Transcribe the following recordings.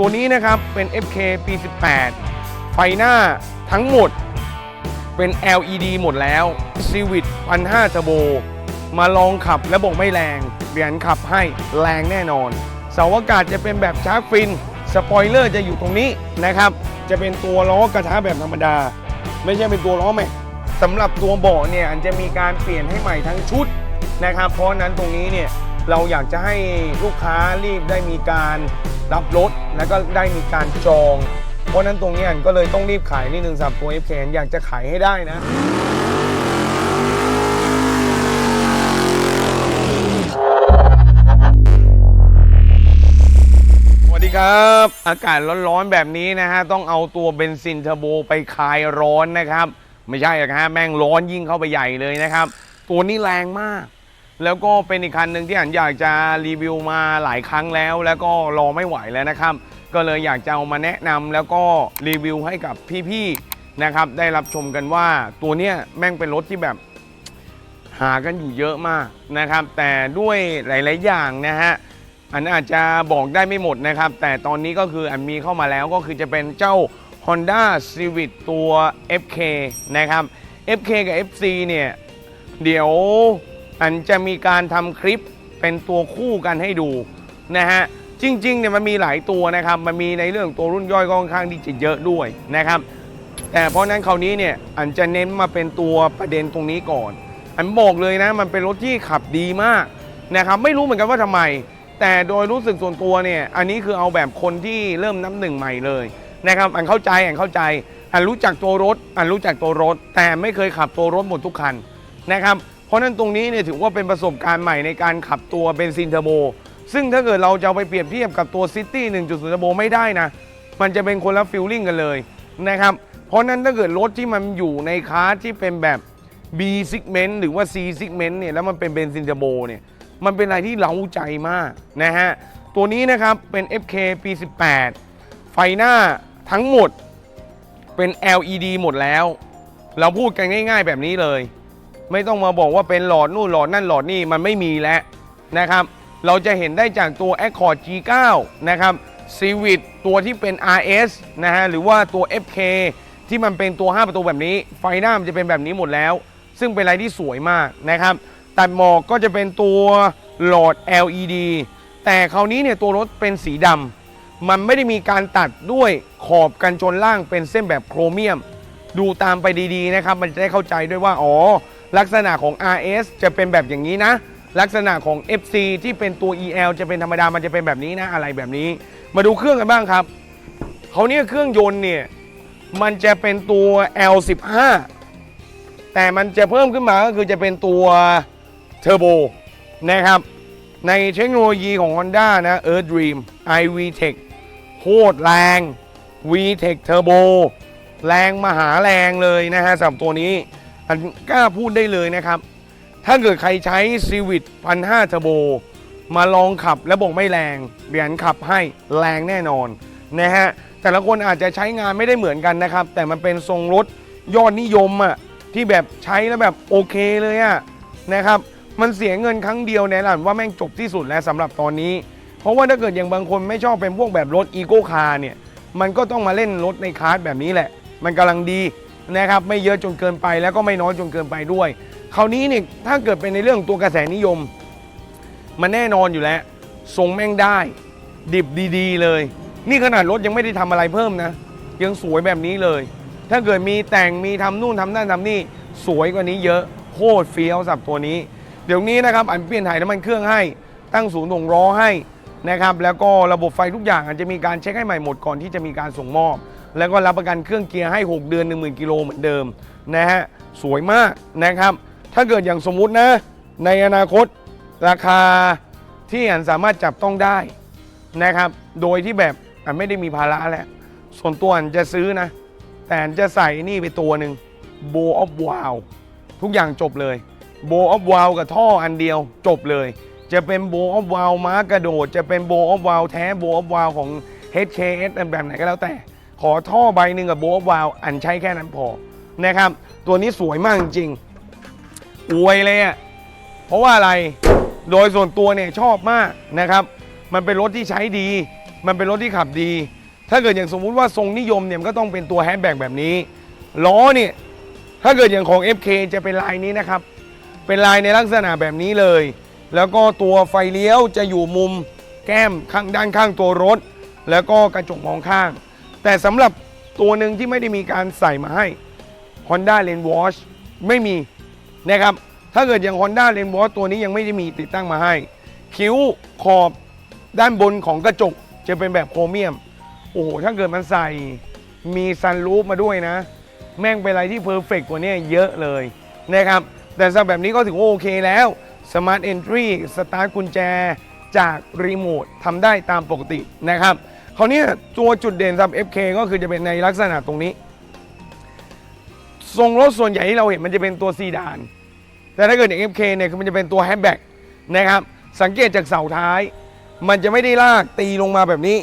ตัวนี้นะครับเป็น FK ปี 18 ไฟหน้าทั้งหมดเป็น LED หมดแล้ว Civic 1,500 Turbo มาลองขับและบอกไม่แรงเบียนขับให้แรงแน่นอน เสาอากาศจะเป็นแบบชาร์กฟิน สปอยเลอร์จะอยู่ตรงนี้นะครับ จะเป็นตัวล้อกระทะแบบธรรมดา ไม่ใช่เป็นตัวล้อแม็กสำหรับตัวเบาะเนี่ยอันจะมีการเปลี่ยนให้ใหม่ทั้งชุดนะครับ เพราะนั้นตรงนี้เนี่ย เราอยากจะให้ลูกค้ารีบได้มีการรับรถ แล้วก็ได้มีการจอง เพราะนั้นตรงนี้ก็เลยต้องรีบขายนิดนึงสำหรับตัว FK อยากจะขายให้ได้นะ สวัสดีครับ อากาศร้อนๆแบบนี้นะฮะ ต้องเอาตัวเบนซินเทอร์โบไปคลายร้อนนะครับ ไม่ใช่หรอกฮะแม่งร้อนยิ่งเข้าไปใหญ่เลยนะครับ ตัวนี้แรงมาก แล้วก็เป็นอีกคันหนึ่งที่อันอยากจะรีวิวมาหลายครั้งแล้ว แล้วก็รอไม่ไหวแล้วนะครับ ก็เลยอยากจะเอามาแนะนำแล้วก็รีวิวให้กับพี่ๆนะครับ ได้รับชมกันว่าตัวเนี้ยแม่งเป็นรถที่แบบหากันอยู่เยอะมากนะครับ แต่ด้วยหลาย ๆ อย่างนะฮะอันอาจจะบอกได้ไม่หมดนะครับ แต่ตอนนี้ก็คืออันมีเข้ามาแล้วก็คือจะเป็นเจ้า Honda Civic ตัว FK นะครับ FK กับ FC เนี่ย เดี๋ยว อันจะมีการทำคลิปเป็นตัวคู่กันให้ดูนะฮะจริงๆเนี่ยมันมีหลายตัวนะครับมันมีในเรื่องตัวรุ่นย่อยก็ค่อนข้างที่จะเยอะด้วยนะครับแต่เพราะนั้นคราวนี้เนี่ยอันจะเน้นมาเป็นตัวประเด็นตรงนี้ก่อน อันบอกเลยนะมันเป็นรถที่ขับดีมากนะครับไม่รู้เหมือนกันว่าทำไม แต่โดยรู้สึกส่วนตัวเนี่ยอันนี้คือเอาแบบคนที่เริ่มนับหนึ่งใหม่เลยนะครับอันเข้าใจอันเข้าใจอันรู้จักตัวรถอันรู้จักตัวรถ แต่ไม่เคยขับตัวรถหมดทุกคันนะครับ เพราะนั้นตรงนี้เนี่ยถือว่าเป็นประสบการณ์ใหม่ในการขับตัวเบนซินเทอร์โบ ซึ่งถ้าเกิดเราจะไปเปรียบเทียบกับตัวซิตี้1.0เทอร์โบไม่ได้นะ มันจะเป็นคนละฟิลลิ่งกันเลยนะครับ เพราะนั้นถ้าเกิดรถที่มันอยู่ในคลาสที่เป็นแบบ B segment หรือว่า C segment เนี่ยแล้วมันเป็นเบนซินเทอร์โบเนี่ยมันเป็นอะไรที่เล้าใจมากนะฮะ ตัวนี้นะครับเป็น FK ปี 18 ไฟหน้าทั้งหมดเป็น LED หมดแล้ว เราพูดกันง่าย ๆ แบบนี้เลย ไม่ต้องมาบอกว่าเป็นหลอดนู่นหลอดนั่นหลอดนี่มันไม่มีแล้วนะครับ เราจะเห็นได้จากตัว Accord G9 นะครับ Civic ตัวที่เป็น RS นะฮะหรือว่าตัว FK ที่มันเป็นตัว 5 ประตูแบบนี้ ไฟหน้ามันจะเป็นแบบนี้หมดแล้ว ซึ่งเป็นอะไรที่สวยมากนะครับตัดหมอกก็จะเป็นตัวหลอด LED แต่คราวนี้เนี่ยตัวรถเป็นสีดำมันไม่ได้มีการตัดด้วยขอบกันชนล่างเป็นเส้นแบบโครเมียม ดูตามไปดีๆนะครับ มันจะได้เข้าใจด้วยว่า อ๋อ ลักษณะของ RS จะเป็นแบบอย่างนี้นะ ลักษณะของ FC ที่เป็นตัว EL จะเป็นธรรมดามันจะเป็นแบบนี้นะอะไรแบบนี้ มาดูเครื่องกันบ้างครับเขาเนี่ยเครื่องยนต์เนี่ยมันจะเป็นตัว L15 แต่มันจะเพิ่มขึ้นมาก็คือจะเป็นตัวเทอร์โบนะครับในเทคโนโลยีของ Honda นะ Earth Dream iVTEC โคตรแรง VTEC Turbo แรงมหาแรงเลยนะฮะสำหรับตัวนี้ อันกล้าพูดได้เลยนะครับ ถ้าเกิดใครใช้ Civic 1,500 Turbo มาลองขับแล้วบอกไม่แรงเบียนขับให้แรงแน่นอนนะฮะแต่ละคนอาจจะใช้งานไม่ได้เหมือนกันนะครับ แต่มันเป็นทรงรถยอดนิยมอะที่แบบใช้แล้วแบบโอเคเลยอะนะครับมันเสียเงินครั้งเดียวแน่นอนว่าแม่งจบที่สุดแล้วสำหรับตอนนี้ เพราะว่าถ้าเกิดอย่างบางคนไม่ชอบเป็นพวกแบบรถอีโก้คาร์เนี่ยมันก็ต้องมาเล่นรถในคลาสแบบนี้แหละ มันกำลังดี นะครับไม่เยอะจนเกินไปแล้วก็ไม่น้อยจนเกินไปด้วย คราวนี้เนี่ยถ้าเกิดเป็นในเรื่องตัวกระแสนิยม มันแน่นอนอยู่แล้วทรงแม่งได้ ดิบดีๆ เลย นี่ขนาดรถยังไม่ได้ทำอะไรเพิ่มนะ ยังสวยแบบนี้เลย ถ้าเกิดมีแต่งมีทำนู่นทำนั่นทำนี่สวยกว่านี้เยอะโคตรเฟี้ยวสับตัวนี้ เดี๋ยวนี้นะครับอันเปลี่ยนถ่ายน้ำมันเครื่องให้ตั้งศูนย์ถ่วงล้อให้นะครับแล้วก็ระบบไฟทุกอย่างอาจจะมีการเช็คให้ใหม่หมดก่อนที่จะมีการส่งมอบ แล้วก็รับประกันเครื่องเกียร์ให้ 6 เดือน 10,000 กิโลเหมือนเดิมนะฮะสวยมากนะครับ ถ้าเกิดอย่างสมมุตินะ ในอนาคตราคาที่อันสามารถจับต้องได้นะครับ โดยที่แบบอันไม่ได้มีภาระแล้ว ส่วนตัวอันจะซื้อนะ แต่อันจะใส่นี่ไปตัวหนึ่งโบออฟวาวทุกอย่างจบเลยโบออฟวาวกับท่ออันเดียวจบเลย จะเป็นโบออฟวาวม้ากระโดด จะเป็นโบออฟวาวแท้โบออฟวาวของ HKS แบบไหนก็แล้วแต่ ขอท่อใบหนึ่งกับโบออฟวาวอันใช้แค่นั้นพอนะครับ ตัวนี้สวยมากจริงอวยเลยอะ่ะเพราะว่าอะไรโดยส่วนตัวเนี่ยชอบมากนะครับ มันเป็นรถที่ใช้ดี มันเป็นรถที่ขับดี ถ้าเกิดอย่างสมมุติว่าทรงนิยมเนี่ยมันก็ต้องเป็นตัวแฮชแบ็กแบบนี้ล้อเนี่ยถ้าเกิดอย่างของ FK จะเป็นลายนี้นะครับ เป็นลายในลักษณะแบบนี้เลย แล้วก็ตัวไฟเลี้ยวจะอยู่มุมแก้มข้างด้านข้างตัวรถ แล้วก็กระจกมองข้าง แต่สำหรับตัวหนึ่งที่ไม่ได้มีการใส่มาให้ Honda Lane Watch ไม่มีนะครับ ถ้าเกิดอย่าง Honda Lane Watch ตัวนี้ยังไม่ได้มีติดตั้งมาให้ คิ้วขอบด้านบนของกระจกจะเป็นแบบโครเมียม โอ้โห ถ้าเกิดมันใส่มีซันรูฟมาด้วยนะ แม่งเป็นอะไรที่เพอร์เฟกกว่านี้เยอะเลยนะครับ แต่สำหรับแบบนี้ก็ถือว่าโอเคแล้ว Smart Entry สตาร์ทกุญแจจากรีโมททำได้ตามปกตินะครับ คราวนี้ตัวจุดเด่นสำหรับ FK ก็คือจะเป็นในลักษณะตรงนี้ ทรงรถส่วนใหญ่ที่เราเห็นมันจะเป็นตัวซีดาน แต่ถ้าเกิดอย่าง FK เนี่ยคือมันจะเป็นตัวแฮชแบ็กนะครับ สังเกตจากเสาท้าย มันจะไม่ได้ลากตีลงมาแบบนี้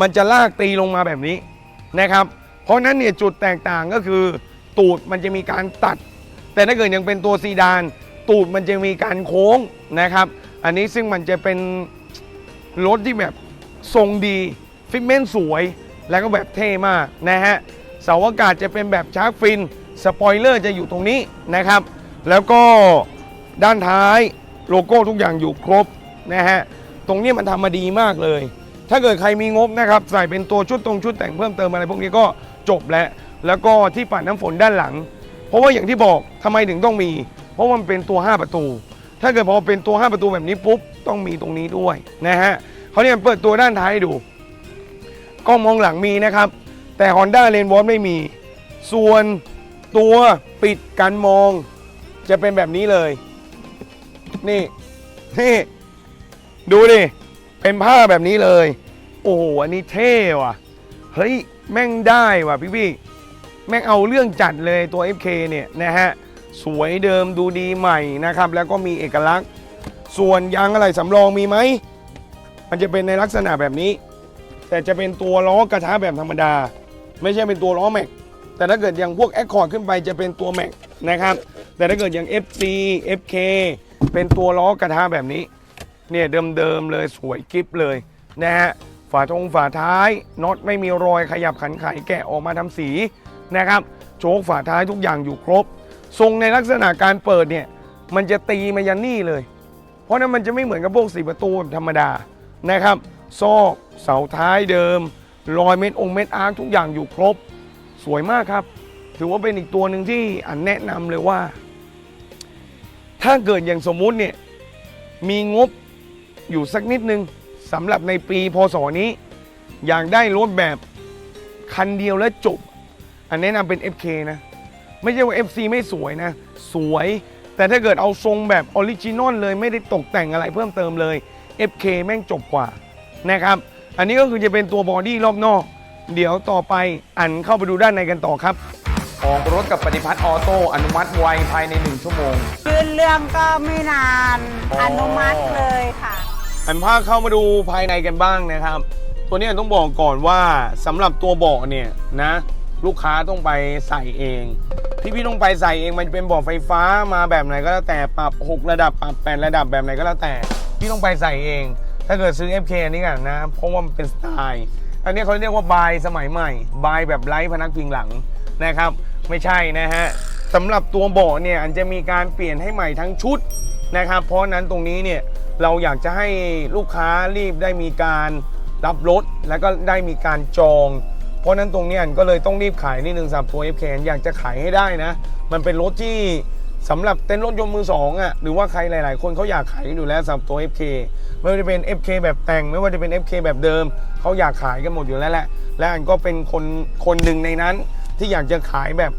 มันจะลากตีลงมาแบบนี้นะครับ เพราะฉะนั้นเนี่ยจุดแตกต่างก็คือ ตูดมันจะมีการตัด แต่ถ้าเกิดยังเป็นตัวซีดาน ตูดมันจะมีการโค้งนะครับ อันนี้ซึ่งมันจะเป็นรถที่แบบทรงดี ฟิตเมนต์สวยแล้วก็แบบเท่มากนะฮะเสาอากาศจะเป็นแบบชาร์กฟินสปอยเลอร์จะอยู่ตรงนี้นะครับ แล้วก็ด้านท้ายโลโก้ทุกอย่างอยู่ครบนะฮะตรงนี้มันทำมาดีมากเลย ถ้าเกิดใครมีงบนะครับใส่เป็นตัวชุดตรงชุดแต่งเพิ่มเติมอะไรพวกนี้ก็จบแล้ว แล้วก็ที่ปัดน้ำฝนด้านหลัง เพราะว่าอย่างที่บอกทำไมถึงต้องมี เพราะมันเป็นตัว 5 ประตู ถ้าเกิดพอเป็นตัว 5 ประตูแบบนี้ปุ๊บต้องมีตรงนี้ด้วยนะฮะเขาเนี่ยเปิดตัวด้านท้ายให้ดู กล้องมองหลังมีนะครับ แต่ Honda l a n e w a t ไม่มี ส่วนตัวปิดการมอง จะเป็นแบบนี้เลย นี่นี่ดูดิ เป็นผ้าแบบนี้เลย โอ้โห อันนี้เท่ว่ะ เฮ้ย แม่งได้ว่ะพี่พี่แม่งเอาเรื่องจัดเลยตัว FK เนี่ยนะฮะ สวยเดิมดูดีใหม่นะครับ แล้วก็มีเอกลักษณ์ ส่วนยางอะไรสำรองมีไหม มันจะเป็นในลักษณะแบบนี้ แต่จะเป็นตัวล้อกระทะแบบธรรมดา ไม่ใช่เป็นตัวล้อแม็ก แต่ถ้าเกิดอย่างพวก Accord ขึ้นไปจะเป็นตัวแม็กนะครับ แต่ถ้าเกิดอย่าง FC FK เป็นตัวล้อกระทะแบบนี้ เนี่ยเดิมๆเลยสวยกิฟเลยนะฮะ ฝาทงฝาท้ายน็อตไม่มีรอยขยับขันไขแกะออกมาทำสีนะครับ โชคฝาท้ายทุกอย่างอยู่ครบ ทรงในลักษณะการเปิดเนี่ยมันจะตีมายันนี่เลย เพราะนั้นมันจะไม่เหมือนกับพวกสีประตูธรรมดานะครับ ซอกเสาท้ายเดิม รอยเม็ดองค์เม็ดอาร์ทุกอย่างอยู่ครบ สวยมากครับ ถือว่าเป็นอีกตัวหนึ่งที่อันแนะนำเลยว่า ถ้าเกิดอย่างสมมุติเนี่ยมีงบอยู่สักนิดนึงสำหรับในปีพศนี้ อยากได้รถแบบคันเดียวและจบ อันแนะนำเป็น FK นะ ไม่ใช่ว่า FC ไม่สวยนะ สวยแต่ถ้าเกิดเอาทรงแบบออริจินอลเลยไม่ได้ตกแต่งอะไรเพิ่มเติมเลย FK แม่งจบกว่า นะครับ อันนี้ก็คือจะเป็นตัวบอดี้รอบนอก เดี๋ยวต่อไปอันเข้าไปดูด้านในกันต่อครับ ออกรถกับปฏิพัฒน์ออโต้อนุมัติไวภายใน 1 ชั่วโมง ยื่นเรื่องก็ไม่นานอ๋ออ อนุมัติเลยค่ะ อันพาเข้ามาดูภายในกันบ้างนะครับ ตัวนี้ต้องบอกก่อนว่าสำหรับตัวเบาะเนี่ยนะ ลูกค้าต้องไปใส่เอง ที่พี่ต้องไปใส่เองมันจะเป็นเบาะไฟฟ้ามาแบบไหนก็แล้วแต่ปรับ 6 ระดับปรับ 8 ระดับแบบไหนก็แล้วแต่ พี่ต้องไปใส่เอง ถ้าเกิดซื้อ FK อันนี้กันนะ เพราะว่ามันเป็นสไตล์ อันนี้เขาเรียกว่าบายสมัยใหม่ บายแบบไร้พนักพิงหลังนะครับ ไม่ใช่นะฮะสำหรับตัวเบาะเนี่ยอันจะมีการเปลี่ยนให้ใหม่ทั้งชุดนะครับ เพราะนั้นตรงนี้เนี่ยเราอยากจะให้ลูกค้ารีบได้มีการรับรถ แล้วก็ได้มีการจอง เพราะนั้นตรงนี้อันก็เลยต้องรีบขายนิดนึงสำหรับตัว FK อยากจะขายให้ได้นะ มันเป็นรถที่ สำหรับเต้นรถยนต์มือสองอะหรือว่าใครหลาย ๆ คนเขาอยากขายกันอยู่แล้วสำหรับตัว FK ไม่ว่าจะเป็น FK แบบแต่ง ไม่ว่าจะเป็น FK แบบเดิมเขาอยากขายกันหมดอยู่แล้วแหละและอันก็เป็นคนคนหนึ่งในนั้นที่อยากจะขายแบบ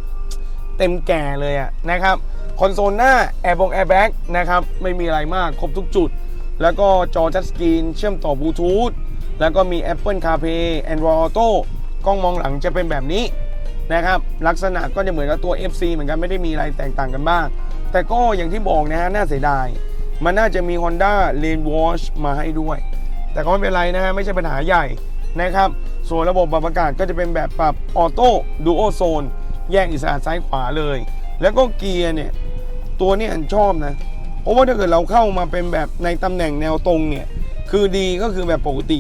เต็มแก่เลยอะนะครับคอนโซลหน้าแอร์บงแอร์แบ็กนะครับไม่มีอะไรมากครบทุกจุด แล้วก็จอทัชสกรีนเชื่อมต่อบลูทูธแล้วก็มี Apple CarPlay Android Auto กล้องมองหลังจะเป็นแบบนี้ นะครับลักษณะก็จะเหมือนกับตัว FC เหมือนกันไม่ได้มีอะไรแตกต่างกันมากแต่ก็อย่างที่บอกนะฮะน่าเสียดาย มันน่าจะมี Honda Lane Watch มาให้ด้วย แต่ก็ไม่เป็นไรนะฮะไม่ใช่ปัญหาใหญ่นะครับ ส่วนระบบปรับอากาศก็จะเป็นแบบปรับออโต้ดูโอโซนแยกอิสระซ้ายขวาเลย แล้วก็เกียร์เนี่ยตัวนี้อันชอบนะเพราะว่าถ้าเกิดเราเข้ามาเป็นแบบในตำแหน่งแนวตรงเนี่ยคือดีก็คือแบบปกติ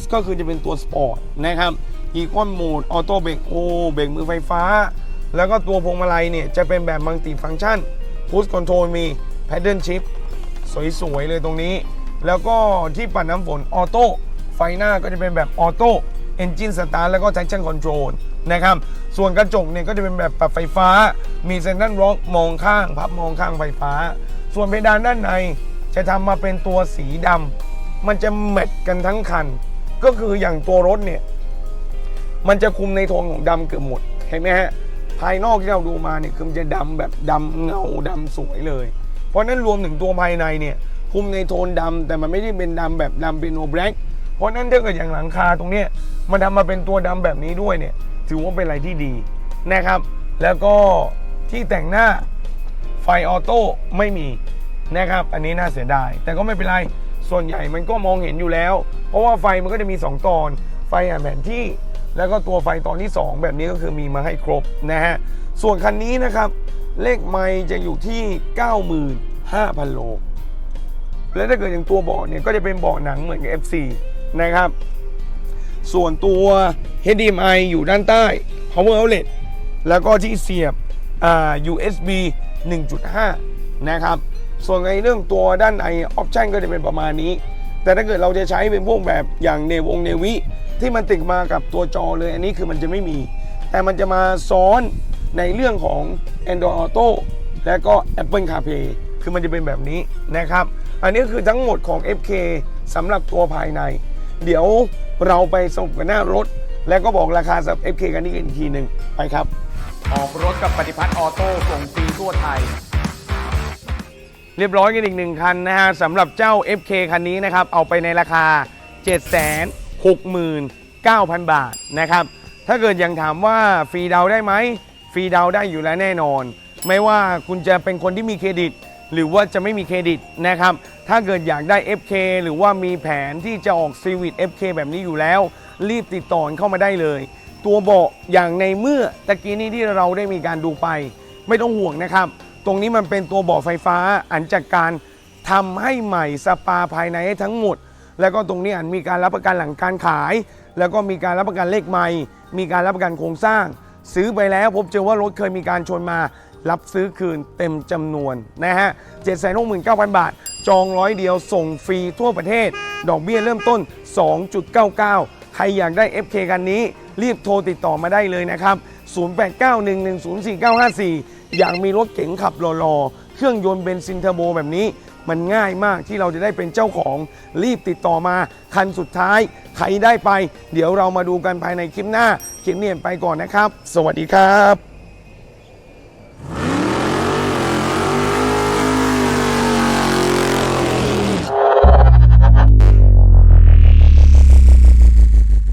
S ก็คือจะเป็นตัวสปอร์ตนะครับ อีคอนโหมดออโต้เบรกโอเบรกมือไฟฟ้า แล้วก็ตัวพวงมาลัยเนี่ย จะเป็นแบบมัลติฟัง c t ชันพุชคอนโทรลมีแพดเดิลชิพสวยๆ เลยตรงนี้ แล้วก็ที่ปัดน้ำฝนออโต้ไฟหน้าก็จะเป็นแบบออโต้เอนจินสตาร์แล้วก็ traction control นะครับ ส่วนกระจกเนี่ยก็จะเป็นแบบปรับไฟฟ้า มีเซนทรัลล็อกมองข้าง พับมองข้างไฟฟ้า ส่วนเพดานด้านในจะทำมาเป็นตัวสีดำมันจะแมทกันทั้งคัน ก็คืออย่างตัวรถเนี่ย มันจะคุมในโทนของดำเกือบหมด เห็นไหมฮะ ภายนอกที่เราดูมาเนี่ยคือมันจะดำแบบดำเงาดำสวยเลย เพราะนั้นรวมถึงตัวภายในเนี่ยคุมในโทนดำแต่มันไม่ได้เป็นดำแบบดำเป็นโนแบล็กเพราะนั้นถ้าเกิดอย่างหลังคาตรงเนี้ยมันทำมาเป็นตัวดำแบบนี้ด้วยเนี่ยถือว่าเป็นอะไรที่ดีนะครับ แล้วก็ที่แต่งหน้าไฟออโต้ไม่มีนะครับ อันนี้น่าเสียดาย แต่ก็ไม่เป็นไร ส่วนใหญ่มันก็มองเห็นอยู่แล้ว เพราะว่าไฟมันก็จะมี 2 ตอน ไฟแผนที่ แล้วก็ตัวไฟตอนที่ 2 แบบนี้ก็คือมีมาให้ครบนะฮะ ส่วนคันนี้นะครับ เลขไมล์จะอยู่ที่ 95,000 โล และถ้าเกิดอย่างตัวเบาะเนี่ยก็จะเป็นเบาะหนังเหมือนกับ F4 นะครับ ส่วนตัว HDMI อยู่ด้านใต้ Power Outlet แล้วก็ที่เสียบอ่า USB 1.5 นะครับ ส่วนในเรื่องตัวด้านในออปชันก็จะเป็นประมาณนี้ แต่ถ้าเกิดเราจะใช้เป็นพวกแบบอย่างเนวงเนวิ ที่มันติดมากับตัวจอเลย อันนี้คือมันจะไม่มี แต่มันจะมาซ้อนในเรื่องของ Android Auto และก็ Apple CarPlay คือมันจะเป็นแบบนี้นะครับ อันนี้คือทั้งหมดของ FK สำหรับตัวภายใน เดี๋ยวเราไปสรุปกันหน้ารถ แล้วก็บอกราคาสำหรับ FK กันนี่กันอีกทีหนึ่งไปครับ ออกรถกับปฏิพัฒน์ออโต้ส่งฟรีทั่วไทย เรียบร้อยกันอีกหนึ่งคันนะฮะสำหรับเจ้า FK คันนี้นะครับ เอาไปในราคา 69,000 บาทนะครับ ถ้าเกิดยังถามว่าฟรีดาวได้ไหมฟรีดาวได้อยู่แล้วแน่นอน ไม่ว่าคุณจะเป็นคนที่มีเครดิต หรือว่าจะไม่มีเครดิตนะครับ ถ้าเกิดอยากได้ FK หรือว่ามีแผนที่จะออก c ีวิต FK แบบนี้อยู่แล้ว รีบติดต่อเข้ามาได้เลย ตัวเบาะอย่างในเมื่อตะกี้นี้ที่เราได้มีการดูไป ไม่ต้องห่วงนะครับ ตรงนี้มันเป็นตัวเบาะไฟฟ้าอันจากการทำให้ใหม่สปาภายในให้ทั้งหมด แล้วก็ตรงนี้อันมีการรับประกันหลังการขาย แล้วก็มีการรับประกันเลขใหม่ มีการรับประกันโครงสร้าง ซื้อไปแล้วพบเจอว่ารถเคยมีการชนมารับซื้อคืนเต็มจำนวนนะฮะ769,000บาท จองร้อยเดียวส่งฟรีทั่วประเทศ ดอกเบี้ยเริ่มต้น 2.99 ใครอยากได้ FK กันนี้ รีบโทรติดต่อมาได้เลยนะครับ 0891104954 อยากมีรถเก๋งขับรอๆเครื่องยนต์เบนซินเทอร์โบแบบนี้ มันง่ายมากที่เราจะได้เป็นเจ้าของรีบติดต่อมาคันสุดท้ายใครได้ไป เดี๋ยวเรามาดูกันภายในคลิปหน้าคลิปนี้ไปก่อนนะครับ สวัสดีครับ